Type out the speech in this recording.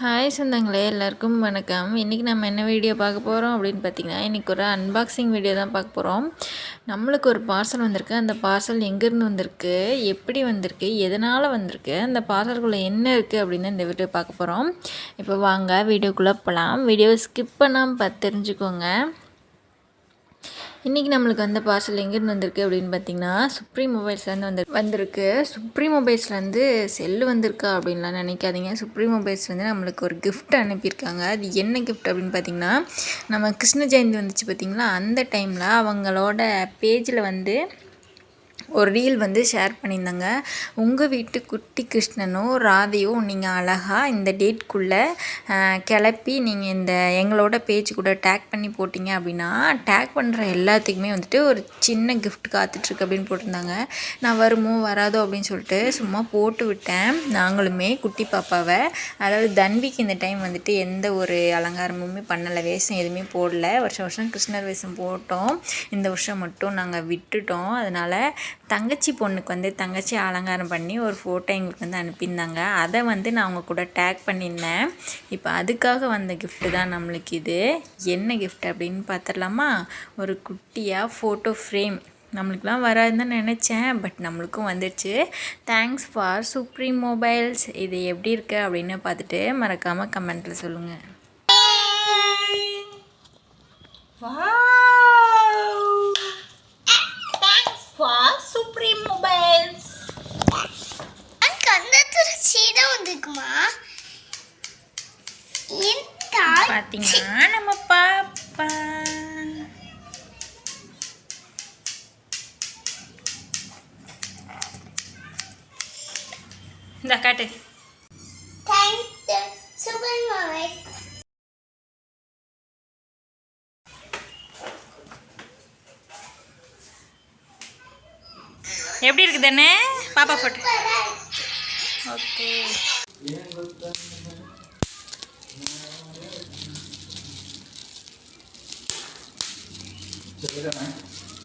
Hi சொந்தங்களே எல்லாருக்கும் வணக்கம். இன்றைக்கி நம்ம என்ன வீடியோ பார்க்க போகிறோம் அப்படின்னு பார்த்தீங்கன்னா இன்றைக்கி ஒரு அன்பாக்சிங் வீடியோ தான் பார்க்க போகிறோம் நம்மளுக்கு ஒரு பார்சல் வந்திருக்கு. அந்த பார்சல் எங்கேருந்து வந்திருக்கு? எப்படி வந்திருக்கு? எதனால் வந்திருக்கு? அந்த பார்சல்குள்ளே என்ன இருக்குது அப்படின்னு இந்த வீடியோ பார்க்க போகிறோம் இப்போ வாங்க வீடியோக்குள்ளே போகலாம் வீடியோவை ஸ்கிப் பண்ணாமல் பார்த்து தெரிஞ்சுக்கோங்க. இன்றைக்கி நம்மளுக்கு வந்த பார்சல் எங்கேருந்து வந்திருக்கு அப்படின்னு பார்த்தீங்கன்னா சுப்ரீம் மொபைல்ஸ்லேருந்து வந்து வந்திருக்கு. சுப்ரீம் மொபைல்ஸ்லேருந்து செல்லு வந்திருக்கா அப்படின்லாம் நினைக்காதீங்க. சுப்ரீம் மொபைல்ஸ் வந்து நம்மளுக்கு ஒரு கிஃப்ட் அனுப்பியிருக்காங்க. அது என்ன கிஃப்ட் அப்படின்னு பார்த்தீங்கன்னா நம்ம கிருஷ்ண ஜெயந்தி வந்துச்சு பார்த்திங்களா? அந்த டைமில் அவங்களோட பேஜில் வந்து ஒரு ரீல் வந்து ஷேர் பண்ணியிருந்தாங்க. உங்கள் வீட்டு குட்டி கிருஷ்ணனும் ராதையும் நீங்கள் அழகாக இந்த டேட்குள்ளே கிளப்பி நீங்கள் இந்த எங்களோட பேஜ் கூட டேக் பண்ணி போட்டிங்க அப்படின்னா டேக் பண்ணுற எல்லாத்துக்குமே வந்துட்டு ஒரு சின்ன கிஃப்ட் காத்துட்ருக்கு அப்படின்னு போட்டிருந்தாங்க. நான் வருமோ வராதோ அப்படின்னு சொல்லிட்டு சும்மா போட்டு விட்டேன். நாங்களுமே குட்டி பாப்பாவை அதாவது தன்விக்கு இந்த டைம் வந்துட்டு எந்த ஒரு அலங்காரமுமே பண்ணலை வேஷம் எதுவுமே போடல. வருஷம் வருஷம் கிருஷ்ணர் வேஷம் போட்டோம். இந்த வருஷம் மட்டும் நாங்கள் விட்டுட்டோம். அதனால் தங்கச்சி பொண்ணுக்கு வந்து தங்கச்சி அலங்காரம் பண்ணி ஒரு ஃபோட்டோ எங்களுக்கு வந்து அனுப்பியிருந்தாங்க. அதை வந்து நான் அவங்க கூட டேக் பண்ணியிருந்தேன். இப்போ அதுக்காக வந்த கிஃப்ட்டு தான் நம்மளுக்கு இது. என்ன கிஃப்ட் அப்படின்னு பார்த்துடலாமா? ஒரு குட்டியாக ஃபோட்டோ ஃப்ரேம் நம்மளுக்குலாம் வராதுன்னு தான் நினச்சேன். பட் நம்மளுக்கும் வந்துடுச்சு. தேங்க்ஸ் ஃபார் சுப்ரீம் மொபைல்ஸ் இது எப்படி இருக்குது அப்படின்னு பார்த்துட்டு மறக்காமல் கமெண்ட்டில் சொல்லுங்கள் வா பார்த்தீங்கன்னா நம்ம பாப்பா. இந்த காட்டு. எப்படி இருக்குது தானே பாப்பா போட்டு. Okay Yeah, but uh, it.